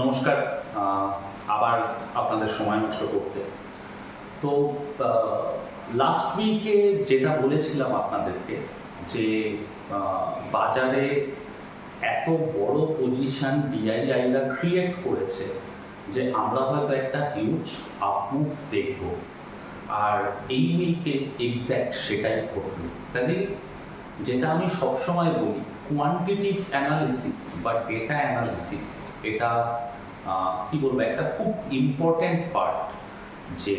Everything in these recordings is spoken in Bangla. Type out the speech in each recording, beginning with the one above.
নমস্কার আবার আপনাদের সময় নষ্ট করতে। তো লাস্ট উইকে যেটা বলেছিলাম আপনাদেরকে, যে বাজারে এত বড় পজিশন ডিআইআইরা ক্রিয়েট করেছে, যে আমরা হয়তো একটা হিউজ আপমুভ দেখব। আর এই উইকে এক্স্যাক্ট সেটাই ঘটল। কাজেই যেটা আমি সবসময় বলি কোয়ান্টিটিভ অ্যানালিসিস বা ডেটা অ্যানালিসিস এটা কি বলব, একটা খুব ইম্পর্ট্যান্ট পার্ট যে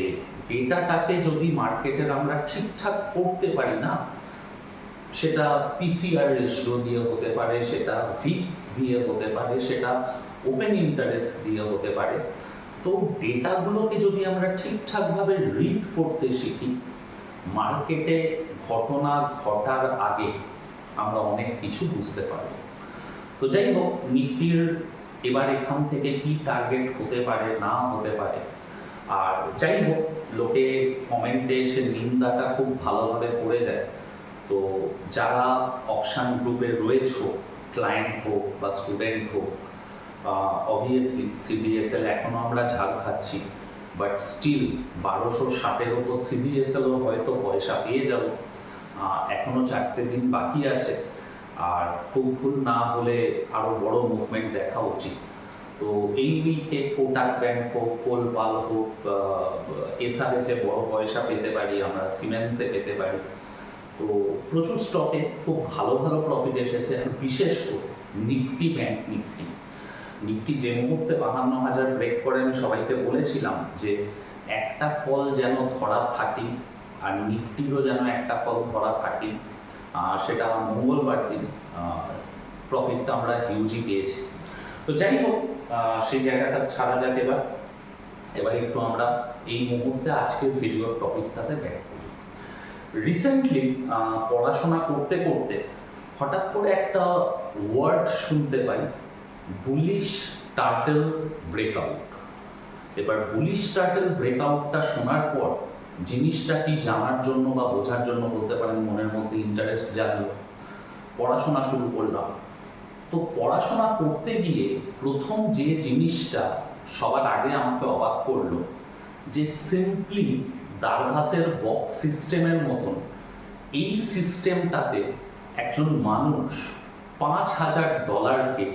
ডেটাটাকে যদি মার্কেটের আমরা ঠিকঠাক করতে পারি না, সেটা পিসিআর রেশিও দিয়ে হতে পারে, সেটা ফিক্স দিয়ে হতে পারে, সেটা ওপেন ইন্টারেস্ট দিয়ে হতে পারে, তো ডেটাগুলোকে যদি আমরা ঠিকঠাকভাবে রিড করতে শিখি মার্কেটে ঘটনা ঘটার আগে আমরা অনেক কিছু বুঝতে পারব। তো যাই হোক, নিফটির এবার এখান থেকে কি টার্গেট হতে পারে, না হতে পারে? আর যাই হোক, লোকে কমেন্টে এসে নিন্দাটা খুব ভালোভাবে পড়ে যায়। তো যারা অপশান গ্রুপে রয়েছো ক্লায়েন্ট হোক বা স্টুডেন্ট হোক অবভিয়াসলি সিবিএসএল এখনও আমরা ঝাল খাচ্ছি। বাট স্টিল বারোশো ষাটের ওপর সিবিএসএলও হয়তো পয়সা পেয়ে যাব। এখনও চারটে দিন বাকি আছে। আর খুব ভুল না হলে আরও বড় মুভমেন্ট দেখা উচিত। তো এই উইকে কোটাক ব্যাংক হোক কোলপাল হোক এসআরএফ বড় পয়সা পেতে পারি, আমরা সিমেন্সে পেতে পারি। তো প্রচুর স্টকে খুব ভালো ভালো প্রফিট এসেছে। বিশেষ করে নিফটি ব্যাংক নিফটি নিফটি যে মুহূর্তে বাহান্ন হাজার ব্রেক করে, আমি সবাইকে বলেছিলাম যে একটা কল যেন ধরা থাকি আর নিফটিরও যেন একটা কল ধরা থাকি সেটা মঙ্গলবার দিন প্রফিটটা আমরা হিউজই পেয়েছি। তো যাই হোক সেই জায়গাটা ছাড়া যাক এবার। এবার একটু আমরা এই মুহূর্তে আজকের ভিডিওর টপিকটাতে ব্যাক করি। রিসেন্টলি পড়াশোনা করতে করতে হঠাৎ করে একটা ওয়ার্ড শুনতে পাই বুলিশ টার্টেল ব্রেকআউট এবার বুলিশ টার্টেল ব্রেকআউটটা শোনার পর জিনিসটা কি জানার জন্য বা বোঝার জন্য বলতে পারেন মনের মধ্যে ইন্টারেস্ট জাগলো? পড়াশোনা শুরু করলাম। তো পড়াশোনা করতে গিয়ে প্রথম যে জিনিসটা সবার আগে আমাকে অবাক করল, যে সিম্পলি দারভাসের বক্স সিস্টেমের মতন এই সিস্টেমটাতে একজন মানুষ পাঁচ হাজার ডলারকে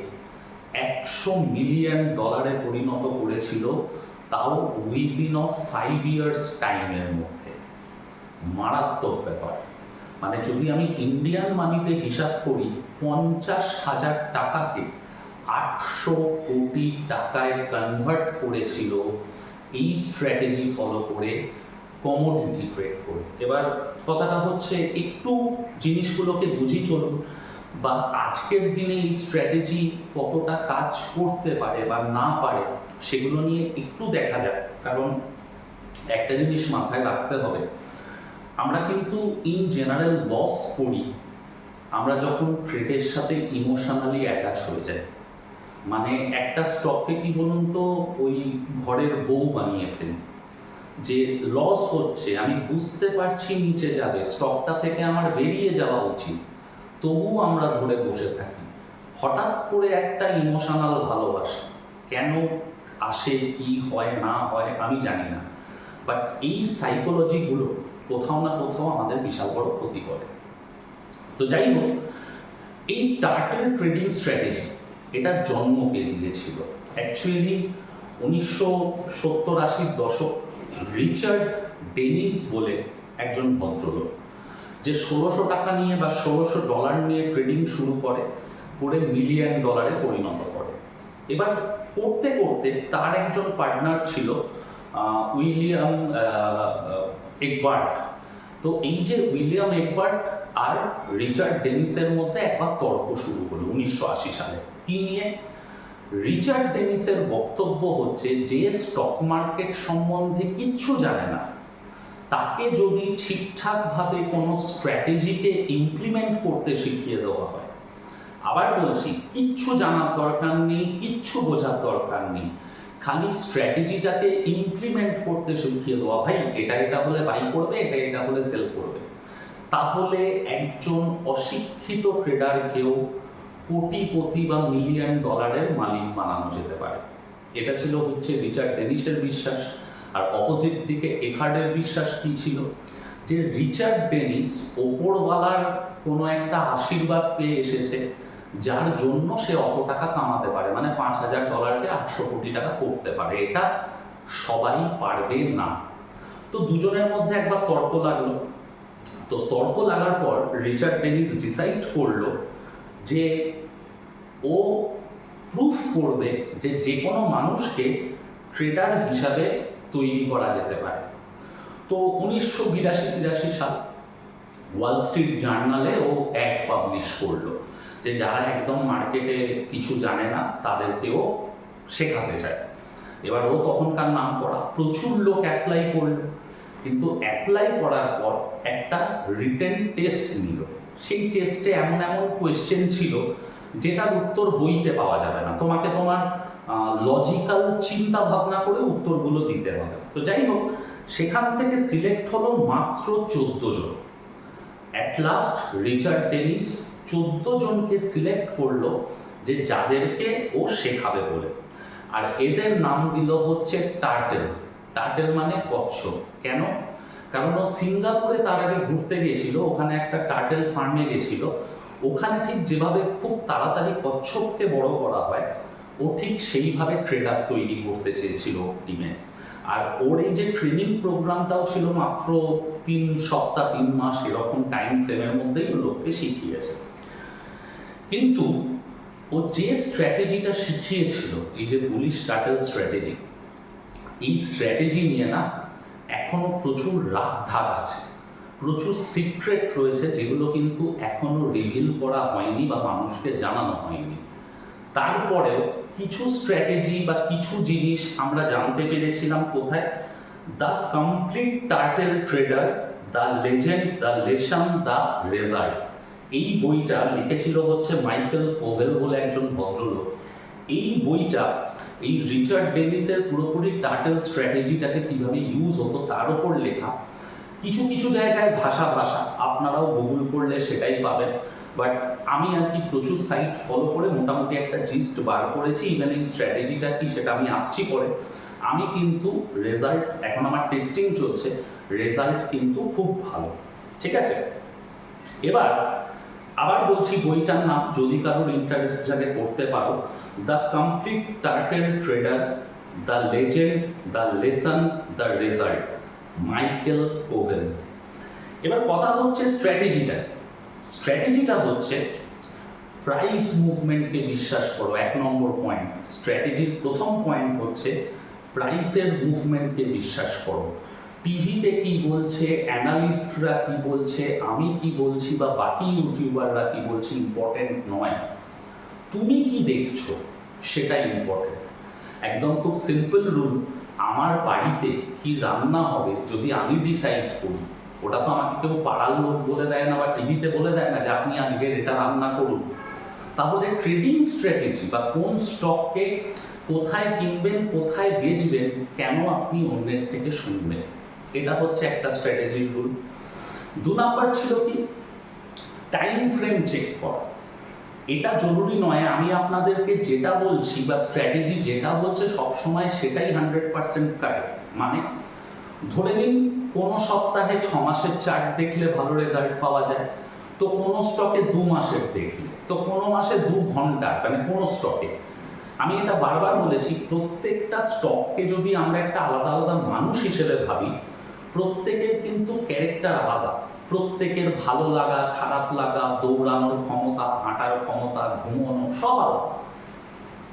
একশো মিলিয়ন ডলারে পরিণত করেছিল তাও উইদিন অফ ফাইভ ইয়ার্স টাইমের মধ্যে। মারাত্মক ব্যাপার। মানে যদি আমি ইন্ডিয়ান মানিতে হিসাব করি, পঞ্চাশ হাজার টাকাকে আটশো কোটি টাকায় কনভার্ট করেছিল এই স্ট্র্যাটেজি ফলো করে কমোডিটি ট্রেড করে। এবার কথাটা হচ্ছে, একটু জিনিসগুলোকে বুঝি চলুন। বা আজকের দিনে এই স্ট্র্যাটেজি কতটা কাজ করতে পারে বা না পারে, সেগুলো নিয়ে একটু দেখা যাক। কারণ একটা জিনিস মাথায় রাখতে হবে, আমরা কিন্তু ইন জেনারেল লস করি, আমরা যখন ট্রেডের সাথে ইমোশনালি অ্যাটাচ হয়ে যাই। মানে একটা স্টককে কি বলুন তো, ওই ঘরের বউ বানিয়ে ফেলি। যে লস হচ্ছে, আমি বুঝতে পারছি নিচে যাবে স্টকটা থেকে আমার বেরিয়ে যাওয়া উচিত। তবু আমরা ধরে বসে থাকি। হঠাৎ করে একটা ইমোশনাল ভালোবাসা, কেন আসে, কি হয়, না হয়, আমি জানি না। বাট এই সাইকোলজিগুলো কোথাও না কোথাও আমাদের বিশাল বড় ক্ষতি করে। তো যাই হোক, এই টার্টেল ট্রেডিং স্ট্র্যাটেজি এটা জন্ম কে দিয়েছিল। অ্যাকচুয়ালি উনিশশো সত্তর আশির দশক রিচার্ড ডেনিস বলে একজন ভদ্রলোক। যে ষোলোশো টাকা নিয়ে বা ষোলোশো ডলার নিয়ে ট্রেডিং শুরু করে করে মিলিয়ন ডলারে পরিণত করে। এবার করতে করতে তার একজন পার্টনার ছিল উইলিয়াম একবার্ট তো এই যে উইলিয়াম একবার্ট আর রিচার্ড ডেনিসের মধ্যে একবার তর্ক শুরু হলো উনিশশো আশি সালে। কি নিয়ে? রিচার্ড ডেনিসের বক্তব্য হচ্ছে, যে স্টক মার্কেট সম্বন্ধে কিচ্ছু জানে না তাকে যদি ঠিকঠাকভাবে কোনো স্ট্র্যাটেজিকে ইমপ্লিমেন্ট করতে শিখিয়ে দেওয়া হয়। আবার বলছি, কিচ্ছু জানার দরকার নেই, কিচ্ছু বোঝার দরকার নেই। খালি স্ট্র্যাটেজিটাকে ইমপ্লিমেন্ট করতে শিখিয়ে দেওয়া, ভাই, এটা এটা হলে বাই করবে, এটা এটা হলে সেল করবে। তাহলে একজন অশিক্ষিত ট্রেডারকেও কোটিপতি বা মিলিয়ন ডলারের মালিক বানানো যেতে পারে। এটা ছিল হচ্ছে রিচার্ড ডেনিসের বিশ্বাস। আর অপোজিট দিকে এফার্ডের বিশ্বাস কি ছিল? যে রিচার্ড ডেনিস ওপরওয়ালার কোনো একটা আশীর্বাদ পেয়ে এসেছে, যার জন্য সে অত টাকা কামাতে পারে। মানে পাঁচ হাজার ডলারকে আটশো কোটি টাকা করতে পারে। এটা সবাই পারবে না। তো দুজনের মধ্যে একবার তর্ক লাগল। তো তর্ক লাগার পর রিচার্ড ডেনিস ডিসাইড করল যে ও প্রুফ করবে যে যে কোনো মানুষকে ট্রেডার হিসাবে তৈরি করা যেতে পারে। তো উনিশশো বিরাশি, তিরাশি সাল ওয়াল স্ট্রিট জার্নালে ও অ্যাড পাবলিশ করল যে যারা একদম মার্কেটে কিছু জানে না, তাদেরকেও শেখাতে চায়। এবার ও তখনকার নাম করা, প্রচুর লোক অ্যাপ্লাই করল। কিন্তু অ্যাপ্লাই করার পর একটা রিটেন টেস্ট নিল। সেই টেস্টে এমন এমন কোয়েশ্চেন ছিল, যেটার উত্তর বইতে পাওয়া যাবে না। তোমাকে তোমার লজিক্যাল চিন্তা ভাবনা করে উত্তরগুলো দিতে হবে। তো যাই হোক, সেখান থেকে সিলেক্ট হলো মাত্র চোদ্দ জন। অ্যাট লাস্ট রিচার্ড ডেনিস চোদ্দ জনকে সিলেক্ট করল যে যাদেরকে ও শেখাবে বলে। আর এদের নাম দিল হচ্ছে টার্টেল টার্টেল মানে কচ্ছপ। কেন? কারণ ও সিঙ্গাপুরে তার আগে ঘুরতে গেছিল ওখানে একটা টার্টেল ফার্মে গেছিল ওখানে ঠিক যেভাবে খুব তাড়াতাড়ি কচ্ছপকে বড় করা হয় ও ঠিক সেইভাবে ট্রেডার তৈরি করতে চেয়েছিল টিমে আর ওর এই যে ট্রেনিং প্রোগ্রামটাও ছিল মাত্র তিন সপ্তাহ, তিন মাস, এরকম টাইম ফ্রেমের মধ্যেই লোককে শিখিয়েছে। কিন্তু ও যে স্ট্র্যাটেজিটা শিখিয়েছিল, এই যে পুলিশ টাটেল স্ট্র্যাটেজি এই স্ট্র্যাটেজি নিয়ে না এখনও প্রচুর রাগ ঢাক আছে। প্রচুর সিক্রেট রয়েছে যেগুলো কিন্তু এখনও রিভিল করা হয়নি বা মানুষকে জানানো হয়নি। তারপরেও কিছু স্ট্র্যাটেজি বা কিছু জিনিস আমরা জানতে পেরেছিলাম কোথায়? The complete turtle trader the legend the lesson the result এই বইটা লিখেছিল হচ্ছে মাইকেল পোভেল বলে একজন ভদ্রলোক। এই বইটা, এই রিচার্ড ডেভিসের পুরোপুরি টার্টেল স্ট্র্যাটেজিটাকে কীভাবে ইউজ হতো তার উপর লেখা। কিছু কিছু জায়গায় ভাষা ভাষা, আপনারাও গুগল করলে সেটাই পাবেন। বাট আমি আর কি প্রচুর সাইট ফলো করে মোটামুটি একটা জিস্ট বার করেছি ইভেন এই স্ট্র্যাটেজিটা কি সেটা আমি আসছি পরে। আমি কিন্তু রেজাল্ট এখন আমার টেস্টিং চলছে রেজাল্ট কিন্তু খুব ভালো। ঠিক আছে? এবার আবার বলছি বইটার নাম, যদি কারোর ইন্টারেস্ট যাকে পড়তে পারো the complete turtle trader the legend the lesson the result Michael Owen এবার কথা হচ্ছে স্ট্র্যাটেজিটা স্ট্র্যাটেজিটা হচ্ছে প্রাইস মুভমেন্টকে বিশ্বাস করো, এক নম্বর পয়েন্ট স্ট্র্যাটেজির প্রথম পয়েন্ট হচ্ছে প্রাইসের মুভমেন্টকে বিশ্বাস করো। টিভিতে কি বলছে অ্যানালিস্টরা কি বলছে, আমি কি বলছি বা বাকি ইউটিউবাররা কি বলছে ইম্পর্টেন্ট নয়। তুমি কি দেখছ সেটা ইম্পর্টেন্ট একদম খুব সিম্পল রুল আমার বাড়িতে কি রান্না হবে যদি আমি ডিসাইড করি ওটা তো আমাকে কেউ পাড়ার লোক বলে দেয় না বা টিভিতে বলে দেয় না যে আপনি আজকে এটা রান্না করুন। তাহলে ট্রেডিং স্ট্র্যাটেজি বা কোন স্টককে কোথায় কিনবেন, কোথায় বেচবেন, কেন আপনি অন্যের থেকে শুনবেন? এটা হচ্ছে একটা স্ট্র্যাটেজির রুল দু নাম্বার ছিল কি? টাইম ফ্রেম চেক করা। এটা জরুরি নয়, আমি আপনাদেরকে যেটা বলছি বা স্ট্র্যাটেজি যেটা বলছে সবসময় সেটাই হান্ড্রেড পার্সেন্ট কারেক্ট মানে ধরে নিন, কোনো সপ্তাহে ছ মাসের চার্ট দেখলে ভালো রেজাল্ট পাওয়া যায়। তো কোনো স্টকে দু মাসের দেখলে, তো কোনো মাসে দু ঘণ্টা মানে কোনো স্টকে আমি এটা বারবার বলেছি, প্রত্যেকটা স্টককে যদি আমরা একটা আলাদা আলাদা মানুষ হিসেবে ভাবি, প্রত্যেকের কিন্তু ক্যারেক্টার আলাদা। প্রত্যেকের ভালো লাগা, খারাপ লাগা, দৌড়ানোর ক্ষমতা, হাঁটার ক্ষমতা ঘুমানো সব আলাদা।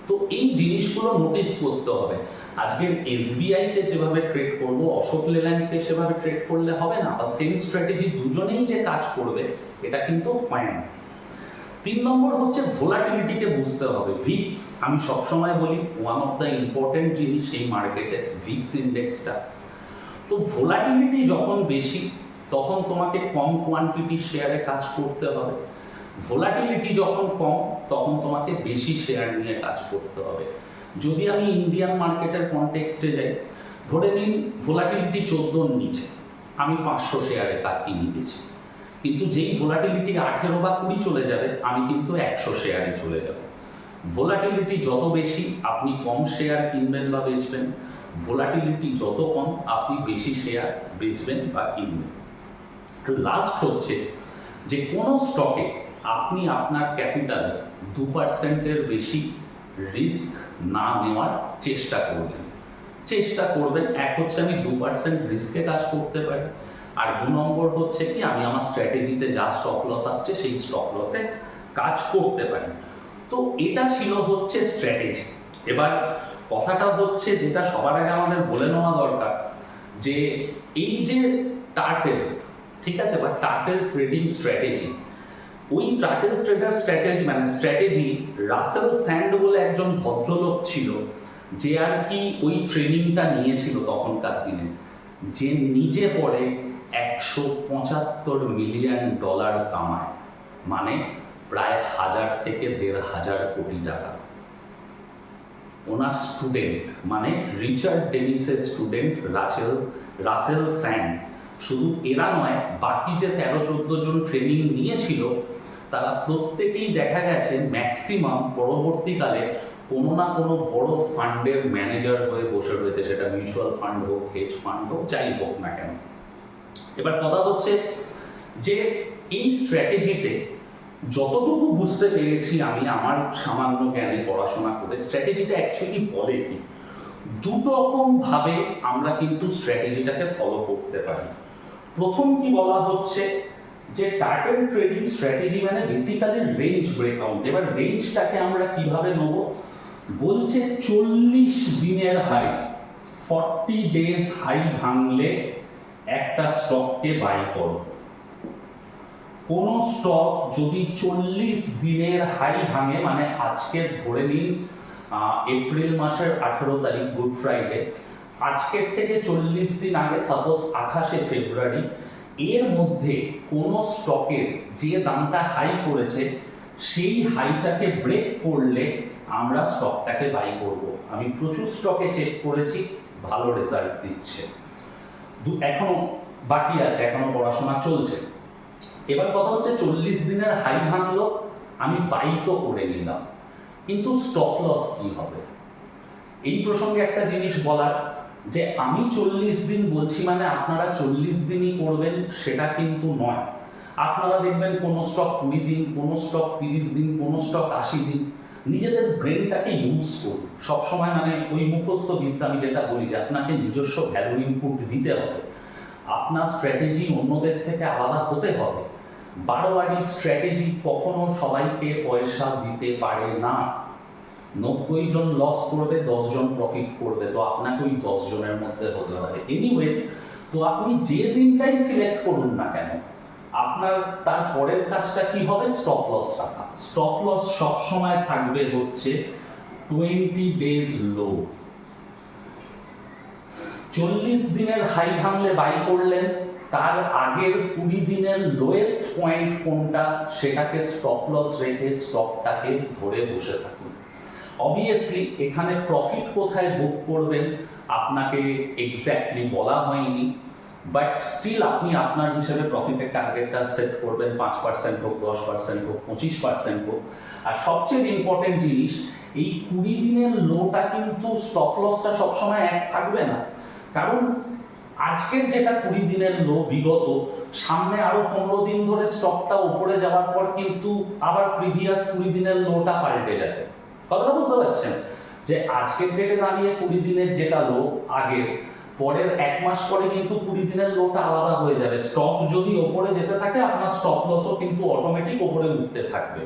তো এই জিনিসগুলো নোটিস করতে হবে। আজকের এসবিআই কে যেভাবে ট্রেড করব, অশোক লেল্যান্ডকে সেভাবে ট্রেড করলে হবে না, বা সেম স্ট্র্যাটেজি দুজনেই যে কাজ করবে, এটা কিন্তু হয় না তিন নম্বর হচ্ছে ভোলাটিলিটিকে বুঝতে হবে। ভিক্স আমি সবসময় বলি ওয়ান অফ দ্য ইম্পর্টেন্ট জিনিস এই মার্কেটে ভিক্স ইন্ডেক্সটা তো ভোলাটিলিটি যখন বেশি, তখন তোমাকে কম কোয়ান্টিটি শেয়ারে কাজ করতে হবে। ভোলাটিলিটি যখন কম, তখন তোমাকে বেশি শেয়ার নিয়ে কাজ করতে হবে। যদি আমি ইন্ডিয়ান মার্কেটের কনটেক্সটে যাই, ধরে নিন ভোলাটিলিটি চোদ্দোর নিচে, আমি পাঁচশো শেয়ারে তা কিনে গেছি কিন্তু যেই ভোলাটিলিটি আঠেরো বা কুড়ি চলে যাবে, আমি কিন্তু একশো শেয়ারে চলে যাব। ভোলাটিলিটি যত বেশি, আপনি কম শেয়ার কিনবেন বা বেচবেন। ভোলাটিলিটি যত কম, আপনি বেশি শেয়ার বেচবেন বা কিনবেন। লাস্ট হচ্ছে যে কোনো স্টকে আপনি আপনার ক্যাপিটাল দু পার্সেন্টের বেশি রিস্ক না নেওয়ার চেষ্টা করবেন। চেষ্টা করবেন, এক হচ্ছে আমি দু পার্সেন্ট রিস্কে কাজ করতে পারি, আর দু নম্বর হচ্ছে কি, আমি আমার স্ট্র্যাটেজিতে যা স্টক লস আসছে, সেই স্টক লসে কাজ করতে পারি। তো এটা ছিল হচ্ছে স্ট্র্যাটেজি এবার কথাটা হচ্ছে যেটা সবার আগে আমাদের বলে নেওয়া দরকার, যে এই যে টার্টেল ঠিক আছে? বা টার্টেল ট্রেডিং স্ট্র্যাটেজি ওই টার্টেল ট্রেডার স্ট্র্যাটেজি মানে স্ট্র্যাটেজি রাসেল স্যান্ড বলে একজন ভদ্রলোক ছিল, যে আর কি ওই ট্রেনিংটা নিয়েছিল তখনকার দিনে, যে নিজে পরে একশো পঁচাত্তর মিলিয়ন ডলার কামায় মানে প্রায় হাজার থেকে দেড় হাজার কোটি টাকা। ওনার স্টুডেন্ট মানে রিচার্ড ডেনিসের স্টুডেন্ট রাসেল রাসেল স্যান্ড শুধু এরা নয়, বাকি যে তেরো চোদ্দ জন ট্রেনিং নিয়েছিল তারা প্রত্যেকেই দেখা গেছে ম্যাক্সিমাম পরবর্তীকালে কোনো না কোনো বড় ফান্ডের ম্যানেজার হয়ে বসে রয়েছে, সেটা মিউচুয়াল ফান্ড হোক হেজ ফান্ড হোক, যাই হোক না কেন। এবার কথা হচ্ছে যে এই স্ট্র্যাটেজিতে যতটুকু বুঝতে পেরেছি আমি আমার সামান্য জ্ঞানে পড়াশোনা করে স্ট্র্যাটেজিটা অ্যাকচুয়ালি বলে কি? দুটো রকম ভাবে আমরা কিন্তু স্ট্র্যাটেজিটাকে ফলো করতে পারি। প্রথম কি বলা হচ্ছে? যে টার্গেট ট্রেডিং স্ট্র্যাটেজি মানে বেসিক্যালি রেঞ্জ ব্রেকআউট এবার রেঞ্জটাকে আমরা কীভাবে নেব? বলছে চল্লিশ দিনের হাই ফর্টি ডেজ হাই ভাঙলে একটা স্টককে বাই করো। কোন স্টক যদি চল্লিশ দিনের হাই ভাঙে মানে আজকে ধরে নিন এপ্রিল মাসের আঠেরো তারিখ গুড ফ্রাইডে আজকের থেকে চল্লিশ দিন আগে সাপোজ আঠাশে ফেব্রুয়ারি, এর মধ্যে কোন স্টকের যে দামটা হাই করেছে, সেই হাইটাকে ব্রেক করলে আমরা স্টকটাকে বাই করব। আমি প্রচুর স্টকে চেক করেছি, ভালো রেজাল্ট দিচ্ছে। এখনও বাকি আছে, এখনও পড়াশোনা চলছে। এবার কথা হচ্ছে চল্লিশ দিনের হাই ভাঙলো, আমি বাই তো করে নিলাম। কিন্তু স্টপ লস কি হবে? এই প্রসঙ্গে একটা জিনিস বলার যে আমি চল্লিশ দিন বলছি মানে আপনারা চল্লিশ দিনই করবেন, সেটা কিন্তু নয়। আপনারা দেখবেন কোনো স্টক কুড়ি দিন, কোনো স্টক তিরিশ দিন, কোনো স্টক আশি দিন। নিজেদের ব্রেনটাকে ইউজ করুন। সবসময় মানে ওই মুখস্থ বিদ্যা আমি যেটা বলি যে আপনাকে নিজস্ব ভ্যালু ইনপুট দিতে হবে। আপনার স্ট্র্যাটেজি অন্যদের থেকে আলাদা হতে হবে। বারোয়ারি স্ট্র্যাটেজি কখনো সবাইকে পয়সা দিতে পারে না। নব্বই জন লস করবে জন প্রফিট করবে। তো আপনাকে ওই জনের মধ্যে হতে হবে। এনিওয়েজ তো আপনি যে দিনটাই সিলেক্ট করুন না কেন, আপনার তার পরের কাজটা কি হবে? স্টপ লস রাখা। স্টপ লস সবসময় থাকবে হচ্ছে টোয়েন্টি ডেজ লো চল্লিশ দিনের হাই ভাঙলে বাই করলেন, তার আগের কুড়ি দিনের লোয়েস্ট পয়েন্ট কোনটা? সেটাকে স্টপ লস রেখে স্টকটাকে ধরে বসে থাকুন। অবভিয়াসলি এখানে প্রফিট কোথায় বুক করবেন, আপনাকে এক্স্যাক্টলি বলা হয়নি বাট স্টিল আপনি আপনার হিসেবে প্রফিটের টার্গেটটা সেট করবেন, পাঁচ পার্সেন্ট হোক, দশ পার্সেন্ট হোক, পঁচিশ পার্সেন্ট হোক। আর সবচেয়ে ইম্পর্টেন্ট জিনিস, এই কুড়ি দিনের লোটা কিন্তু স্টপ লসটা সবসময় এক থাকবে না। কারণ আজকের যেটা কুড়ি দিনের লো বিগত, সামনে আরও পনেরো দিন ধরে স্টকটা উপরে যাওয়ার পর কিন্তু আবার প্রিভিয়াস কুড়ি দিনের লোটা পাল্টে যাবে। কথাটা বুঝতে পারছেন? যে আজকের ডেটে দাঁড়িয়ে কুড়ি দিনের যেটা লো আগের। পরের এক মাস পরে কিন্তু কুড়ি দিনের লোটা আলাদা হয়ে যাবে। স্টক যদি ওপরে যেতে থাকে, আপনার স্টপ লসও কিন্তু অটোমেটিক ওপরে উঠতে থাকবে।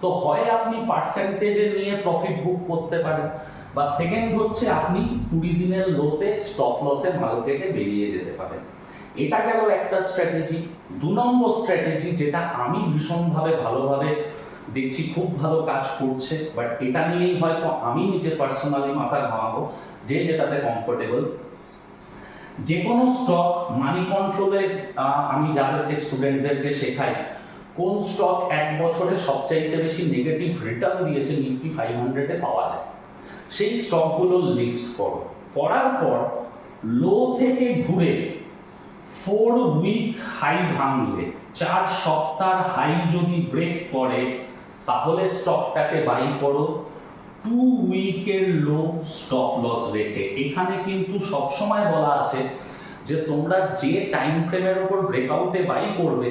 তো হয় আপনি পার্সেন্টেজে নিয়ে প্রফিট বুক করতে পারেন, বা সেকেন্ড হচ্ছে আপনি কুড়ি দিনের লোতে স্টপ লসের মার্কেটে বেরিয়ে যেতে পারেন। এটা গেল একটা স্ট্র্যাটেজি দু নম্বর স্ট্র্যাটেজি যেটা আমি ভীষণভাবে ভালোভাবে দেখছি খুব ভালো কাজ করছে বাট এটা নিয়েই হয়তো আমি নিজে পার্সোনালি মাথা ঘামাবো, যে যেটাতে কমফোর্টেবল যে কোনো স্টক মানি কন্ট্রোলে আমি যাদেরকে স্টুডেন্টদেরকে শেখাই, কোন স্টক এক বছরে সবচাইতে বেশি নেগেটিভ রিটার্ন দিয়েছে নিফটি ফাইভ হান্ড্রেডে পাওয়া যায়, সেই স্টকগুলো লিস্ট করো। করার পর লো থেকে ঘুরে ফোর উইক হাই ভাঙলে, চার সপ্তাহ হাই যদি ব্রেক করে তাহলে স্টকটাকে বাই করো। টু উইকের লো স্টপ লস রেখে এখানে কিন্তু সবসময় বলা আছে যে তোমরা যে টাইম ফ্রেমের উপর ব্রেকআউটে বাই করবে,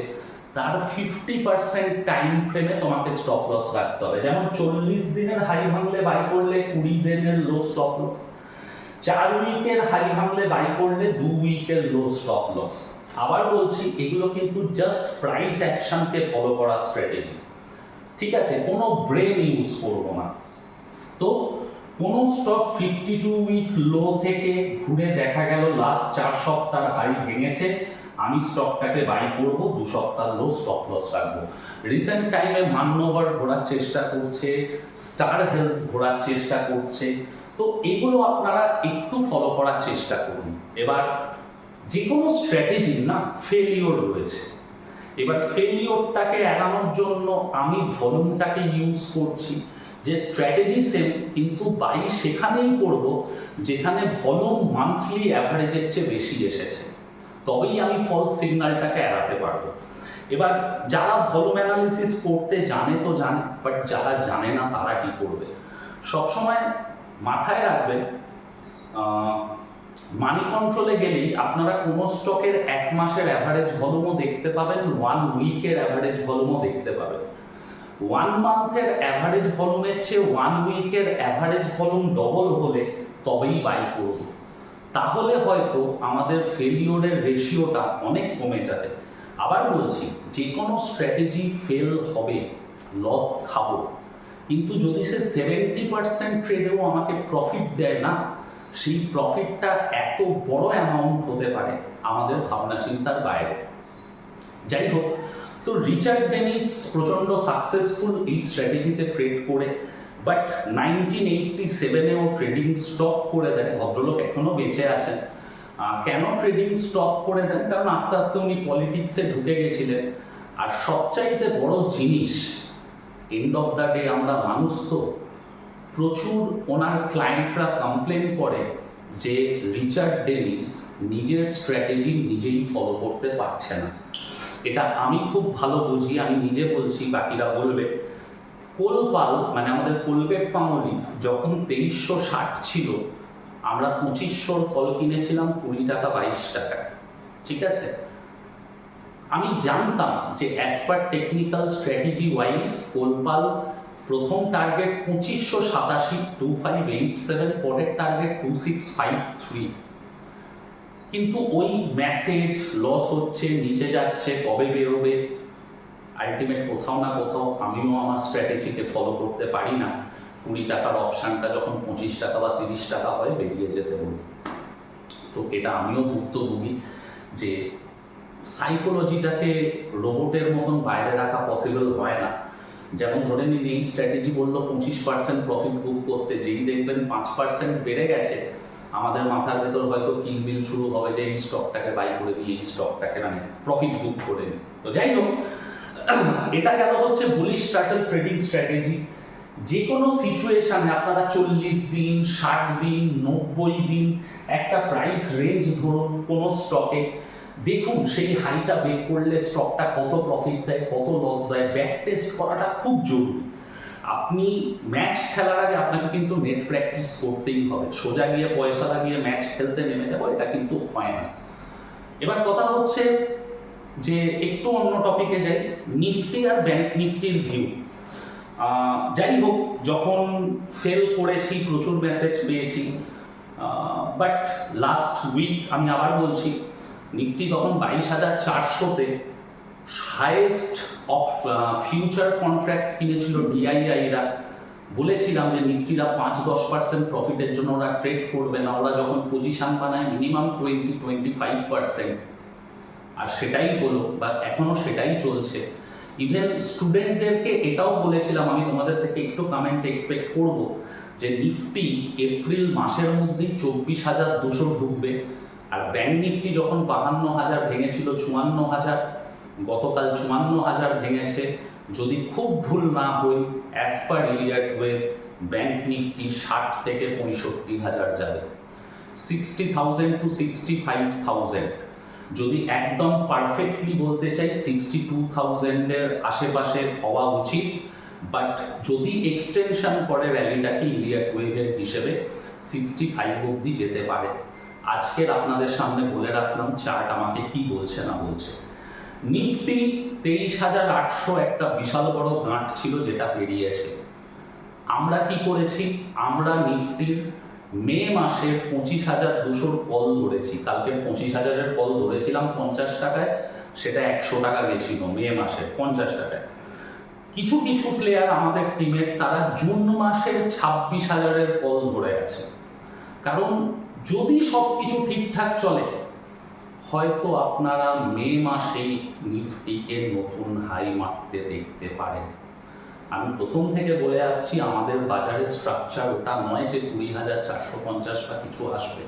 তার ফিফটি পার্সেন্ট টাইম ফ্রেমে তোমাকে স্টপ লস রাখতে হবে। যেমন চল্লিশ দিনের হাই ভাঙলে বাই করলে কুড়ি দিনের লো স্টপ লস চার উইকের হাই ভাঙলে বাই করলে দু উইকের লো স্টপ লস আবার বলছি, এগুলো কিন্তু জাস্ট প্রাইস অ্যাকশনকে ফলো করা স্ট্র্যাটেজি ঠিক আছে, কোনো ব্রেন ইউজ করব না। তো কোনো stock fifty two week low থেকে ঘুরে দেখা গেল লাস্ট চার সপ্তাহ হাই ভেঙেছে, আমি স্টকটাকে বাই করব, দু সপ্তাহ লো স্টপ লস রাখব। রিসেন্ট টাইমে মান্যবর ঘোরার চেষ্টা করছে স্টার হেলথ ঘোরার চেষ্টা করছে, তো এগুলো আপনারা একটু ফলো করার চেষ্টা করুন। এবার যে কোনো স্ট্র্যাটেজির না ফেলিওর রয়েছে। এবার ফেলিওরটাকে এড়ানোর জন্য আমি ভলিউমটাকে ইউজ করছি। যে স্ট্র্যাটেজি সেম কিন্তু বাই সেখানেই করব, যেখানে ভলিউম মান্থলি অ্যাভারেজের চেয়ে বেশি এসেছে। তবেই আমি ফলস সিগন্যালটাকে এড়াতে পারব। এবার যারা ভলিউম অ্যানালিসিস করতে জানে তো জানে বাট যারা জানে না তারা কি করবে? সবসময় মাথায় রাখবেন মানি কন্ট্রোলে গেলেই আপনারা কোনো স্টকের এক মাসের অ্যাভারেজ ভলিউমও দেখতে পাবেন ওয়ান উইকের অ্যাভারেজ ভলিউমও দেখতে পাবেন। ওয়ান মান্থের অ্যাভারেজ ভলিউমের চেয়ে ওয়ান উইকের অ্যাভারেজ ভলিউম ডবল হলে তবেই বাই করব। তাহলে হয়তো আমাদের ফেলিওরের রেশিওটা অনেক কমে যাবে। আবার বলছি যে কোনো স্ট্র্যাটেজি ফেল হবে লস খাব। কিন্তু যদি সে সেভেন্টি পার্সেন্ট ট্রেডেও আমাকে প্রফিট দেয় না সেই প্রফিটটা এত বড় অ্যামাউন্ট হতে পারে আমাদের ভাবনা চিন্তার বাইরে। যাই হোক তো রিচার্ড ডেনিস প্রচণ্ড সাকসেসফুল এই স্ট্র্যাটেজিতে ট্রেড করে বাট নাইনটিন এইটটি সেভেনেও ট্রেডিং স্টপ করে দেন। ভদ্রলোক এখনও বেঁচে আছেন। কেন ট্রেডিং স্টপ করে দেন? কারণ আস্তে আস্তে উনি পলিটিক্সে ঢুকে গেছিলেন। আর সবচাইতে বড় জিনিস এন্ড অফ দ্য ডে আমরা মানুষ তো প্রচুর ওনার ক্লায়েন্টরা কমপ্লেন করে যে রিচার্ড ডেনিস নিজের স্ট্র্যাটেজি নিজেই ফলো করতে পারছে না। এটা আমি খুব ভালো বুঝি, আমি নিজে বলছি, বাকিরা বলবে। কোলপাল মানে আমাদের কোলগেট পামলিভ যখন তেইশশো ষাট ছিল, আমরা পঁচিশশোর কল কিনেছিলাম কুড়ি টাকা বাইশ টাকা। ঠিক আছে? আমি জানতাম যে as per technical strategy wise Colpal প্রথম টার্গেট পঁচিশশো সাতাশি টু ফাইভ এইট সেভেন পরের target two six five three কিন্তু ওই মেসেজ লস হচ্ছে, নিচে যাচ্ছে, কবে বেরোবে? আলটিমেট কোথাও না কোথাও আমিও আমার স্ট্র্যাটেজিকে ফলো করতে পারি না। কুড়ি টাকার অপশানটা যখন পঁচিশ টাকা বা তিরিশ টাকা হয়, বেরিয়ে যেতে বলি তো এটা আমিও ভুক্তভোগী যে সাইকোলজিটাকে রোবটের মতন বাইরে রাখা পসিবল হয় না। যেমন ধরে নিন এই স্ট্র্যাটেজি বলল, পঁচিশ পার্সেন্ট প্রফিট বুক করতে, যেই দেখবেন পাঁচ পার্সেন্ট বেড়ে গেছে, আমাদের মাথার ভেতর হয়তো কিলবিল শুরু হবে যে এই স্টকটাকে বাই করে দিয়ে এই স্টকটাকে মানে প্রফিট বুক করে নিই। তো যাই হোক, এটা গেল হচ্ছে বুলিশ স্টার্টাল ট্রেডিং স্ট্র্যাটেজি যে কোনো সিচুয়েশনে আপনারা চল্লিশ দিন, ষাট দিন, নব্বই দিন একটা প্রাইস রেঞ্জ ধরুন কোনো স্টকে দেখুন, সেই হাইটা বের করলে স্টকটা কত প্রফিট দেয়, কত লস দেয় ব্যাক টেস্ট করাটা খুব জরুরি। আপনি ম্যাচ খেলার আগে আপনাকে কিন্তু নেট প্র্যাকটিস করতেই হবে। সোজা গিয়ে পয়সা লাগিয়ে ম্যাচ খেলতে নেমে যাব, এটা কিন্তু হয় না। এবার কথা হচ্ছে যে একটু অন্য টপিকে যাই নিফটি আর ব্যাংক নিফটির ভিউ যাই হোক, যখন ফেল করেছি, প্রচুর মেসেজ পেয়েছি। বাট লাস্ট উইক আমি আবার বলছি নিফটি তখন বাইশ হাজার চারশোতে হায়েস্ট অফ ফিউচার কন্ট্রাক্ট কিনেছিল ডিআইআইরা বলেছিলাম যে নিফটিরা পাঁচ দশ পার্সেন্ট প্রফিটের জন্য ওরা ট্রেড করবে না, ওরা যখন পজিশন বানায় minimum twenty twenty five percent আর সেটাই হলো, বা এখনও সেটাই চলছে। ইভেন স্টুডেন্টদেরকে এটাও বলেছিলাম, আমি তোমাদের থেকে একটু কমেন্ট এক্সপেক্ট করব যে নিফটি এপ্রিল মাসের মধ্যেই চব্বিশ হাজার দুশো ঢুকবে। আর ব্যাংক নিফটি যখন বাহান্ন হাজার ভেঙেছিল চুয়ান্ন হাজার গতকাল চুয়ান্ন হাজার ভেঙেছে, যদি খুব ভুল না হই as per Elliott wave bank Nifty ষাট থেকে পঁয়ষট্টি হাজার যাবে। Sixty thousand to sixty five thousand যদি একদম পারফেক্টলি বলতে চাই সিক্সটি টু থাউজেন্ডের আশেপাশে হওয়া উচিত বাট যদি এক্সটেনশন করে র্যালিটাকে ইলিয়াট ওয়েভের হিসেবে সিক্সটি ফাইভ অবধি যেতে পারে। আজকের আপনাদের সামনে বলে রাখলাম চার্ট আমাকে কি বলছে না বলছে। নিফটি তেইশ হাজার আটশো একটা বিশাল বড় গাঁট ছিল যেটা পেরিয়েছে। আমরা কি করেছি? আমরা নিফটির মে মাসের পঁচিশ হাজার দুশোর কল ধরেছি। কালকে পঁচিশ হাজারের কল ধরেছিলাম পঞ্চাশ টাকায়, সেটা একশো টাকা গেছিল মে মাসে পঞ্চাশ টাকায়। কিছু কিছু প্লেয়ার আমাদের টিমের তারা জুন মাসের ছাব্বিশ হাজারের কল ধরে আছে কারণ যদি সব কিছু ঠিকঠাক চলে, হয়তো আপনারা মে মাসেই নিফটিকে নতুন হাই মারতে দেখতে পারেন। আমি প্রথম থেকে বলে আসছি, আমাদের বাজারের স্ট্রাকচার ওটা নয় যে কুড়ি হাজার চারশো পঞ্চাশ বা কিছু আসবে।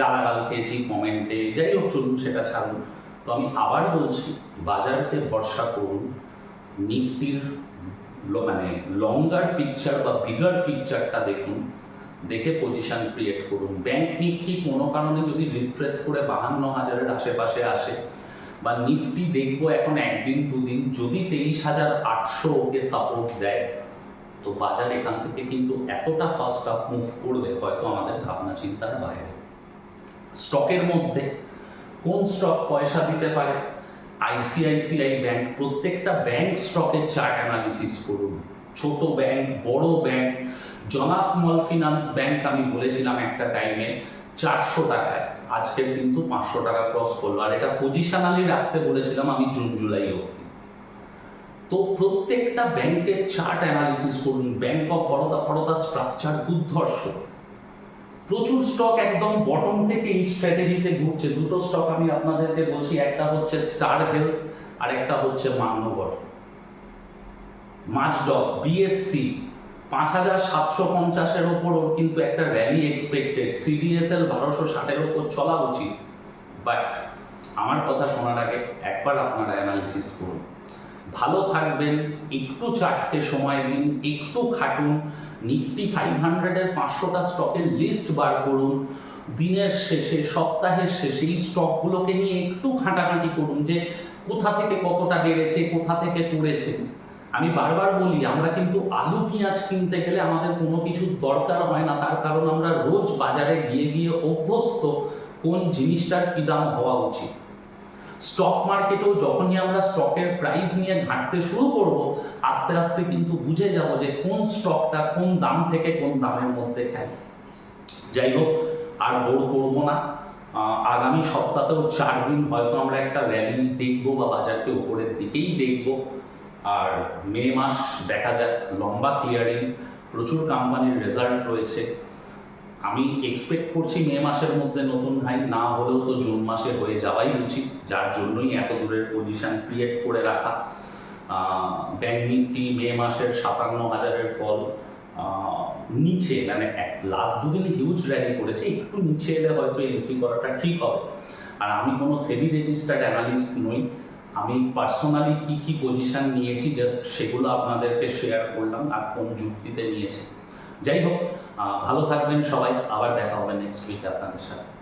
গালাগাল খেয়েছি কমেন্টে যাই হোক চলুন সেটা ছাড়ুন। তো আমি আবার বলছি, বাজারকে ভরসা করুন। নিফটির মানে লঙ্গার পিকচার বা বিগার পিকচারটা দেখুন। দেখে পজিশন ক্রিয়েট করুন। ব্যাংক নিফটি কোনো কারণে যদি রিফ্রেশ করে বাহান্ন হাজারের আশেপাশে আসে, বা নিফটি দেখব এখন একদিন, দুদিন, যদি তেইশ হাজার আটশো ওকে সাপোর্ট দেয়, তো বাজার এখান থেকে কিন্তু এতটা ফাস্ট আপ মুভ করবে হয়তো আমাদের ভাবনা চিন্তার বাইরে। স্টকের মধ্যে কোন স্টক পয়সা দিতে পারে? আইসিআইসিআই ব্যাংক প্রত্যেকটা ব্যাংক স্টকের চার্ট অ্যানালিসিস করুন। ছোট ব্যাংক বড় ব্যাংক জনা স্মল ফিনান্স ব্যাংক আমি বলেছিলাম একটা টাইমে চারশো টাকায়। আজকে কিন্তু পাঁচশো টাকা ক্রস করল। আর এটা পজিশনালি রাখতে বলেছিলাম আমি জুন, জুলাই অবধি। তো প্রত্যেকটা ব্যাংকের চার্ট অ্যানালিসিস করুন। ব্যাংক অফ বরোদা ফরোদা স্ট্রাকচার দুর্ধর্ষ। প্রচুর স্টক একদম বটম থেকে এই স্ট্র্যাটেজিতে ঘুরছে। দুটো স্টক আমি আপনাদেরকে বলছি, একটা হচ্ছে স্টার হেলথ আর একটা হচ্ছে মান্যবর মাছডক বিএসসি পাঁচ হাজার সাতশো পঞ্চাশের ওপর ওর কিন্তু একটা র্যালি এক্সপেক্টেড সিডিএসএল বারোশো ষাটের ওপর চলা উচিত। বাট আমার কথা শোনার আগে একবার আপনারা অ্যানালিসিস করুন। ভালো থাকবেন, একটু চারটে সময় দিন, একটু খাটুন নিফটি ফাইভ হান্ড্রেডের পাঁচশোটা স্টকের লিস্ট বার করুন। দিনের শেষে, সপ্তাহের শেষে এই স্টকগুলোকে নিয়ে একটু ঘাঁটাঘাঁটি করুন যে কোথা থেকে কতটা বেড়েছে, কোথা থেকে পড়েছে আমি বারবার বলি, আমরা কিন্তু আলু পেঁয়াজ কিনতে গেলে আমাদের কোনো কিছুর দরকার হয় না। তার কারণ আমরা রোজ বাজারে গিয়ে গিয়ে অভ্যস্ত কোন জিনিসটার কী দাম হওয়া উচিত। স্টক মার্কেটেও যখনই আমরা স্টকের প্রাইস নিয়ে ঘাঁটতে শুরু করব, আস্তে আস্তে কিন্তু বুঝে যাব যে কোন স্টকটা কোন দাম থেকে কোন দামের মধ্যে খেলে। যাই হোক, আর বোর করব না। আগামী সপ্তাহেও চার দিন হয়তো আমরা একটা র্যালি দেখব বা বাজারকে উপরের দিকেই দেখব। আর মে মাস দেখা যাক লম্বা ক্লিয়ারিং প্রচুর কোম্পানির রেজাল্ট রয়েছে। আমি এক্সপেক্ট করছি মে মাসের মধ্যে নতুন হাই না হলেও তো জুন মাসে হয়ে যাওয়াই উচিত, যার জন্যই এত দূরের পজিশন ক্রিয়েট করে রাখা। ব্যাংক নিফটি মে মাসের সাতান্ন হাজারের কল নিচে মানে লাস্ট দুদিন হিউজ র্যালি করেছে, একটু নিচে এলে হয়তো এন্ট্রি করাটা ঠিক হবে। আর আমি কোনো সেমি রেজিস্টার্ড অ্যানালিস্ট নই আমি পার্সোনালি কি কি পজিশন নিয়েছি জাস্ট সেগুলো আপনাদেরকে শেয়ার করলাম আর কোন যুক্তিতে নিয়েছি। যাই হোক ভালো থাকবেন সবাই, আবার দেখা হবে নেক্সট উইক আপনাদের সাথে।